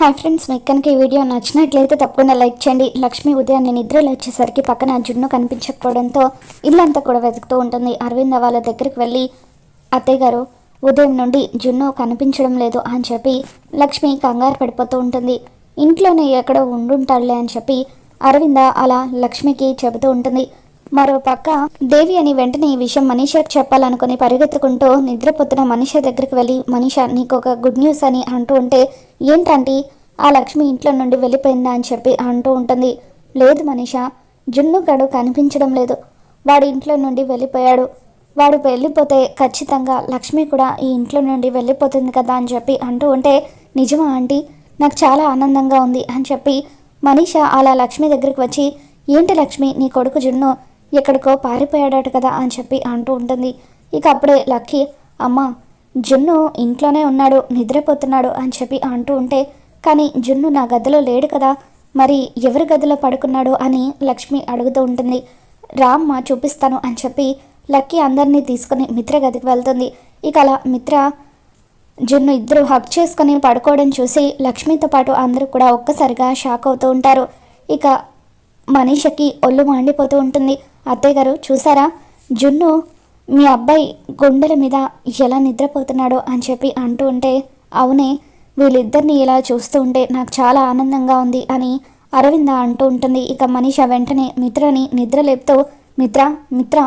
Hi friends మీకు కనుక ఈ వీడియో నచ్చినట్లయితే తప్పకుండా లైక్ చేయండి. లక్ష్మి ఉదయాన్నే నిద్రలో వచ్చేసరికి పక్కన జున్ను కనిపించకపోవడంతో ఇల్లంతా కూడా వెతుకుతూ ఉంటుంది. అరవింద వాళ్ళ దగ్గరికి వెళ్ళి అత్తయ్య గారు ఉదయం నుండి జున్ను కనిపించడం లేదు అని చెప్పి లక్ష్మి కంగారు పడిపోతూ ఉంటుంది. ఇంట్లోనే ఎక్కడో ఉండుంటాడులే అని చెప్పి అరవింద అలా లక్ష్మికి చెబుతూ ఉంటుంది. మరో పక్క దేవి అని వెంటనే ఈ విషయం మనీషాకి చెప్పాలనుకుని పరిగెత్తుకుంటూ నిద్రపోతున్న మనీష దగ్గరికి వెళ్ళి మనీష నీకు ఒక గుడ్ న్యూస్ అని అంటూ ఉంటే ఏంటంటే? ఆ లక్ష్మి ఇంట్లో నుండి వెళ్ళిపోయిందా? అని చెప్పి అంటూ ఉంటుంది. లేదు మనీష జున్నుగాడు కనిపించడం లేదు. వాడి ఇంట్లో నుండి వెళ్ళిపోయాడు. వాడు వెళ్ళిపోతే ఖచ్చితంగా లక్ష్మి కూడా ఈ ఇంట్లో నుండి వెళ్ళిపోతుంది కదా? అని చెప్పి అంటూ ఉంటే నిజమా ఆంటీ? నాకు చాలా ఆనందంగా ఉంది అని చెప్పి మనీష అలా లక్ష్మి దగ్గరికి వచ్చి ఏంటి లక్ష్మి నీ కొడుకు జున్ను ఎక్కడికో పారిపోయాడట కదా? అని చెప్పి అంటూ ఉంటుంది. ఇక అప్పుడే లక్కీ అమ్మ జున్ను ఇంట్లోనే ఉన్నాడు నిద్రపోతున్నాడు అని చెప్పి అంటూ ఉంటే కానీ జున్ను నా గదిలో లేడు కదా మరి ఎవరి గదిలో పడుకున్నాడు అని లక్ష్మి అడుగుతూ ఉంటుంది. రామ్మ చూపిస్తాను అని చెప్పి లక్కీ అందరినీ తీసుకుని మిత్ర గదికి వెళ్తుంది. ఇక అలా మిత్ర జున్ను ఇద్దరు హక్ చేసుకుని పడుకోవడం చూసి లక్ష్మితో పాటు అందరూ కూడా ఒక్కసారిగా షాక్ అవుతూ ఉంటారు. ఇక మనీషకి ఒళ్ళు మాండిపోతూ ఉంటుంది. అత్తయ్య గారు చూసారా? జున్ను మీ అబ్బాయి గుండెల మీద ఎలా నిద్రపోతున్నాడో అని చెప్పి అంటూ ఉంటే అవునే వీళ్ళిద్దరిని ఇలా చూస్తూ ఉంటే నాకు చాలా ఆనందంగా ఉంది అని అరవింద అంటూ ఉంటుంది. ఇక మనీష వెంటనే మిత్రని నిద్రలేపుతో మిత్ర మిత్ర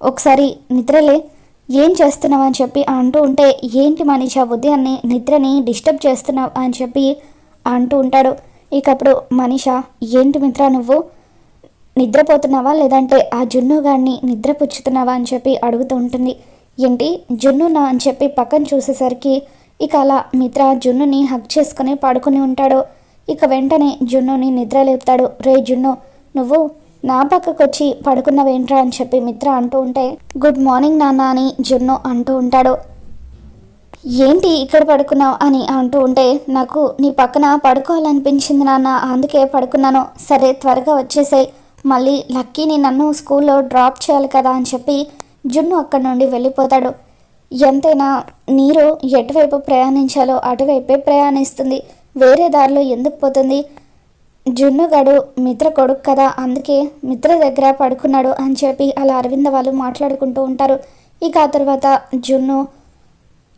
ఒకసారి నిద్రలే ఏం చేస్తున్నావు అని చెప్పి అంటూ ఉంటే ఏంటి మనీషా ఉదయాన్నే నిద్రని డిస్టర్బ్ చేస్తున్నావు అని చెప్పి అంటూ ఉంటాడు. ఇకప్పుడు మనిష ఏంటి మిత్ర నువ్వు? నిద్రపోతున్నావా? లేదంటే ఆ జున్ను గాడిని నిద్రపుచ్చుతున్నావా అని చెప్పి అడుగుతూ ఉంటుంది. ఏంటి? జున్నునా అని చెప్పి పక్కన చూసేసరికి ఇక అలా మిత్ర జున్నుని హక్ చేసుకుని పడుకుని ఉంటాడు. ఇక వెంటనే జున్నుని నిద్ర లేపుతాడు. రే జున్ను నువ్వు నా పక్కకు వచ్చి పడుకున్నవేంట్రా అని చెప్పి మిత్ర అంటూ ఉంటే గుడ్ మార్నింగ్ నాన్న అని జున్ను అంటూ ఉంటాడు. ఏంటి ఇక్కడ పడుకున్నావు? అని అంటూ ఉంటే నాకు నీ పక్కన పడుకోవాలనిపించింది నాన్న అందుకే పడుకున్నాను. సరే త్వరగా వచ్చేసాయి. మళ్ళీ లక్కీని నన్ను స్కూల్లో డ్రాప్ చేయాలి కదా అని చెప్పి జున్ను అక్కడి నుండి వెళ్ళిపోతాడు. ఎంతైనా నీరు ఎటువైపు ప్రయాణించాలో అటువైపే ప్రయాణిస్తుంది. వేరే దారిలో ఎందుకు పోతుంది? జున్నుగాడు మిత్ర కొడుకు కదా అందుకే మిత్ర దగ్గర పడుకున్నాడు అని చెప్పి అలా అరవింద వాళ్ళు మాట్లాడుకుంటూ ఉంటారు. ఇక ఆ తర్వాత జున్ను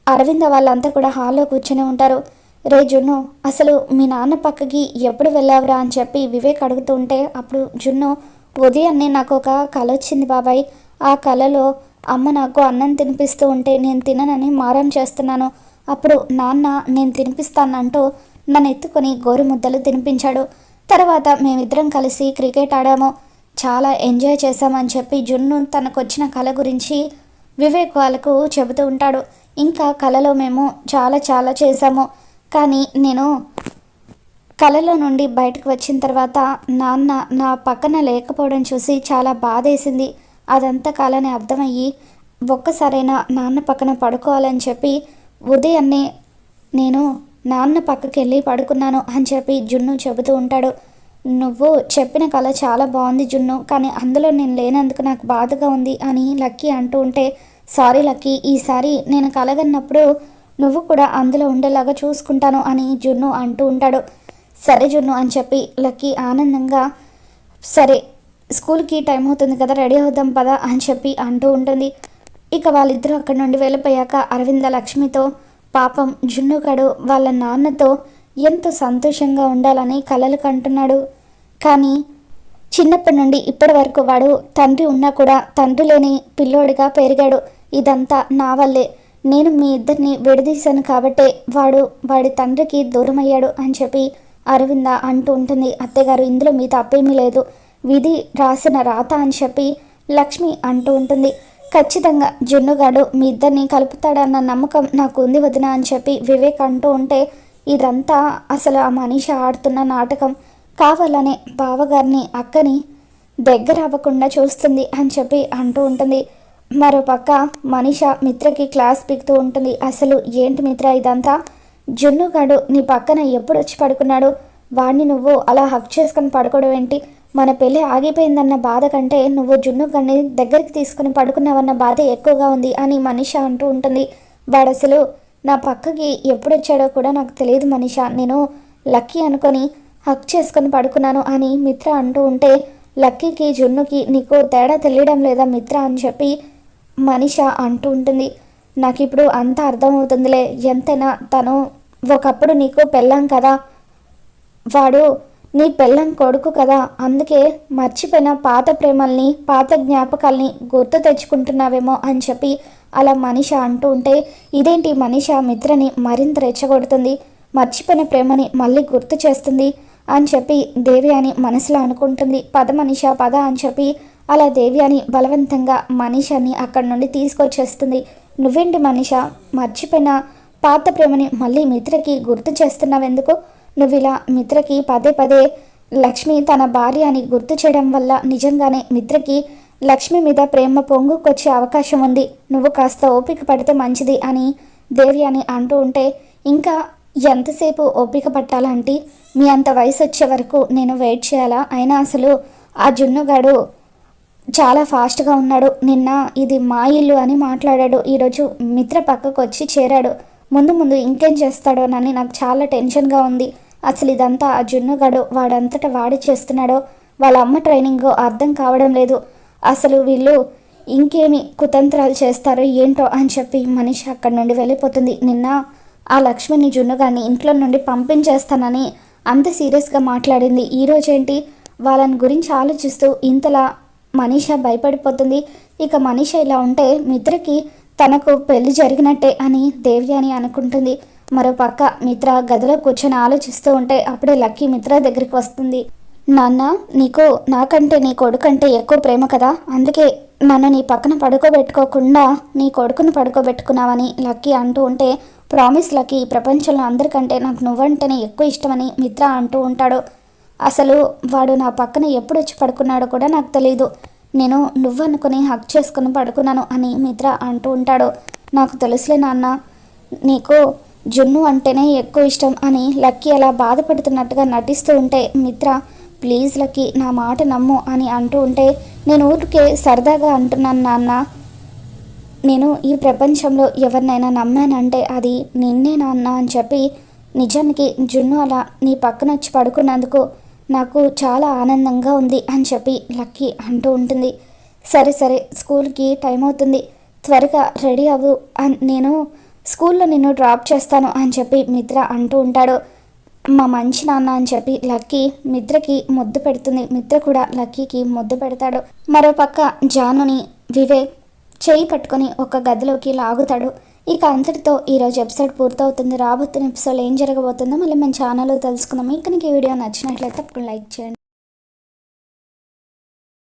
అరవింద వాళ్ళంతా కూడా హాల్లో కూర్చొని ఉంటారు. రే జున్ను అసలు మీ నాన్న పక్కకి ఎప్పుడు వెళ్ళావురా అని చెప్పి వివేక్ అడుగుతూ ఉంటే అప్పుడు జున్ను ఉదయాన్నే నాకు ఒక కళ వచ్చింది బాబాయ్. ఆ కళలో అమ్మ నాకు అన్నం తినిపిస్తూ ఉంటే నేను తిననని మారం చేస్తున్నాను. అప్పుడు నాన్న నేను తినిపిస్తానంటూ నన్ను ఎత్తుకొని గోరు ముద్దలు తినిపించాడు. తర్వాత మేమిద్దరం కలిసి క్రికెట్ ఆడాము. చాలా ఎంజాయ్ చేశామని చెప్పి జున్ను తనకు వచ్చిన కళ గురించి వివేక్ వాళ్ళకు చెబుతూ ఉంటాడు. ఇంకా కళలో మేము చాలా చాలా చేశాము. కానీ నేను కలలో నుండి బయటకు వచ్చిన తర్వాత నాన్న నా పక్కన లేకపోవడం చూసి చాలా బాధేసింది. అదంతా కళని అర్థమయ్యి ఒక్కసారైనా నాన్న పక్కన పడుకోవాలని చెప్పి ఉదయాన్నే నేను నాన్న పక్కకి వెళ్ళి పడుకున్నాను అని చెప్పి జున్ను చెబుతూ ఉంటాడు. నువ్వు చెప్పిన కళ చాలా బాగుంది జున్ను కానీ అందులో నేను లేనందుకు నాకు బాధగా ఉంది అని లక్కీ అంటూ ఉంటే సారీ లక్కీ ఈసారి నేను కలగన్నప్పుడు నువ్వు కూడా అందులో ఉండేలాగా చూసుకుంటాను అని జున్ను అంటూ ఉంటాడు. సరే జున్ను అని చెప్పి లక్కీ ఆనందంగా సరే స్కూల్కి టైం అవుతుంది కదా రెడీ అవుదాం పదా అని చెప్పి అంటూ ఉంటుంది. ఇక వాళ్ళిద్దరూ అక్కడి నుండి వెళ్ళిపోయాక అరవింద లక్ష్మితో పాపం జున్నుగాడు వాళ్ళ నాన్నతో ఎంతో సంతోషంగా ఉండాలని కలలు కంటున్నాడు. కానీ చిన్నప్పటి నుండి ఇప్పటి వరకు వాడు తండ్రి ఉన్నా కూడా తండ్రి లేని పిల్లోడిగా పెరిగాడు. ఇదంతా నా వల్లే. నేను మీ ఇద్దరిని విడదీశాను కాబట్టే వాడు వాడి తండ్రికి దూరం అయ్యాడు అని చెప్పి అరవింద అంటూ ఉంటుంది. అత్తయ్యగారు ఇందులో మీ తప్పేమీ లేదు. విధి రాసిన రాత అని చెప్పి లక్ష్మి అంటూ ఉంటుంది. ఖచ్చితంగా జున్నుగాడు మీ ఇద్దరిని కలుపుతాడన్న నమ్మకం నాకు ఉంది వదిన అని చెప్పి వివేక్ అంటూ ఉంటే ఇదంతా అసలు ఆ మనిషి ఆడుతున్న నాటకం. కావాలనే బావగారిని అక్కని దగ్గర అవ్వకుండా చూస్తుంది అని చెప్పి అంటూ ఉంటుంది. మరోపక్క మనిష మిత్రకి క్లాస్ పిక్తూ ఉంటుంది. అసలు ఏంటి మిత్ర ఇదంతా? జున్నుగాడు నీ పక్కన ఎప్పుడు వచ్చి పడుకున్నాడు? వాడిని నువ్వు అలా హక్ చేసుకొని పడుకోవడం ఏంటి? మన పెళ్ళి ఆగిపోయిందన్న బాధ కంటే నువ్వు జున్నుగాడిని దగ్గరికి తీసుకుని పడుకున్నావన్న బాధ ఎక్కువగా ఉంది అని మనిష అంటూ ఉంటుంది. వాడు అసలు నా పక్కకి ఎప్పుడు వచ్చాడో కూడా నాకు తెలియదు మనిష. నేను లక్కీ అనుకొని హక్ చేసుకొని పడుకున్నాను అని మిత్ర అంటూ ఉంటే లక్కీకి జున్నుకి నీకు తేడా తెలియడం లేదా మిత్ర అని చెప్పి మనిష అంటూ ఉంటుంది. నాకు ఇప్పుడు అంత అర్థమవుతుందిలే. ఎంతైనా తను ఒకప్పుడు నీకు పెళ్ళాం కదా. వాడు నీ పెళ్ళం కొడుకు కదా. అందుకే మర్చిపోయిన పాత ప్రేమల్ని పాత జ్ఞాపకాల్ని గుర్తు తెచ్చుకుంటున్నావేమో అని చెప్పి అలా మనిష అంటూ ఉంటే ఇదేంటి మనిష మిత్రని మరింత రెచ్చగొడుతుంది? మర్చిపోయిన ప్రేమని మళ్ళీ గుర్తు చేస్తుంది అని చెప్పి దేవి అని మనసులో అనుకుంటుంది. పద మనిష పద అని చెప్పి అలా దేవి అని బలవంతంగా మనీషాని అక్కడి నుండి తీసుకొచ్చేస్తుంది. నువ్వేంటి మనిష? మర్చిపోయిన? పాత ప్రేమని మళ్ళీ మిత్రకి గుర్తు చేస్తున్నావెందుకు? నువ్వు ఇలా మిత్రకి పదే పదే లక్ష్మి తన భార్య అని గుర్తు చేయడం వల్ల నిజంగానే మిత్రకి లక్ష్మి మీద ప్రేమ పొంగుకొచ్చే అవకాశం ఉంది. నువ్వు కాస్త ఓపిక పడితే మంచిది అని దేవి అని అంటూ ఉంటే ఇంకా ఎంతసేపు ఓపిక పట్టాలంటే మీ అంత వయసు వచ్చే వరకు నేను వెయిట్ చేయాలా? అయినా అసలు ఆ జున్నుగాడు చాలా ఫాస్ట్గా ఉన్నాడు. నిన్న ఇది మా ఇల్లు అని మాట్లాడాడు. ఈరోజు మిత్ర పక్కకు వచ్చి చేరాడు. ముందు ముందు ఇంకేం చేస్తాడోనని నాకు చాలా టెన్షన్గా ఉంది. అసలు ఇదంతా ఆ జున్నుగాడు వాడంతటా వాడి చేస్తున్నాడో వాళ్ళ అమ్మ ట్రైనింగ్ అర్థం కావడం లేదు. అసలు వీళ్ళు ఇంకేమి కుతంత్రాలు చేస్తారో ఏంటో అని చెప్పి మనిషి అక్కడి నుండి వెళ్ళిపోతుంది. నిన్న ఆ లక్ష్మిని జున్నుగాని ఇంట్లో నుండి పంపించేస్తానని అంత సీరియస్గా మాట్లాడింది. ఈరోజేంటి వాళ్ళని గురించి ఆలోచిస్తూ ఇంతలా మనీష భయపడిపోతుంది. ఇక మనీష ఇలా ఉంటే మిత్రకి తనకు పెళ్ళి జరిగినట్టే అని దేవి అని అనుకుంటుంది. మరో పక్క మిత్ర గదిలో కూర్చొని ఆలోచిస్తూ ఉంటే అప్పుడే లక్కీ మిత్ర దగ్గరికి వస్తుంది. నాన్న నీకు నాకంటే నీ కొడుకంటే ఎక్కువ ప్రేమ కదా. అందుకే నన్ను నీ పక్కన పడుకోబెట్టుకోకుండా నీ కొడుకును పడుకోబెట్టుకున్నావని లక్కీ అంటూ ఉంటే ప్రామిస్ లక్కీ ఈ ప్రపంచంలో అందరికంటే నాకు నువ్వంటేనే ఎక్కువ ఇష్టమని మిత్ర అంటూ ఉంటాడు. అసలు వాడు నా పక్కన ఎప్పుడు వచ్చి పడుకున్నాడో కూడా నాకు తెలియదు నేను నువ్వనుకుని హక్ చేసుకుని పడుకున్నాను అని మిత్ర అంటూ ఉంటాడు. నాకు తెలుసులే నాన్న నీకు జున్ను అంటేనే ఎక్కువ ఇష్టం అని లక్కీ అలా బాధపడుతున్నట్టుగా నటిస్తూ ఉంటే మిత్ర ప్లీజ్ లక్కీ నా మాట నమ్ము అని అంటూ ఉంటే నేను ఊరికే సరదాగా అంటున్నాను నాన్న. నేను ఈ ప్రపంచంలో ఎవరినైనా నమ్మానంటే అది నిన్నే నాన్న అని చెప్పి నిజానికి జున్ను అలా నీ పక్కన వచ్చి పడుకున్నందుకు నాకు చాలా ఆనందంగా ఉంది అని చెప్పి లక్కీ అంటూ ఉంటుంది. సరే సరే స్కూల్కి టైం అవుతుంది. త్వరగా రెడీ అవ్వు. అన్- నేను స్కూల్లో నిన్ను డ్రాప్ చేస్తాను అని చెప్పి మిత్ర అంటూ ఉంటాడు. మా మంచి నాన్న అని చెప్పి లక్కీ మిత్రకి ముద్దు పెడుతుంది. మిత్ర కూడా లక్కీకి ముద్దు పెడతాడు. మరోపక్క జానుని వివేక్ చేయి పట్టుకొని ఒక గదిలోకి లాగుతాడు. ఇక అంతటితో ఈరోజు ఎపిసోడ్ పూర్తవుతుంది. రాబోతున్న ఎపిసోడ్ ఏం జరగబోతుందో మళ్ళీ మన ఛానల్లో తెలుసుకుందాం. ఇంకా నీకు ఈ వీడియో నచ్చినట్లయితే తప్పకుండా లైక్ చేయండి.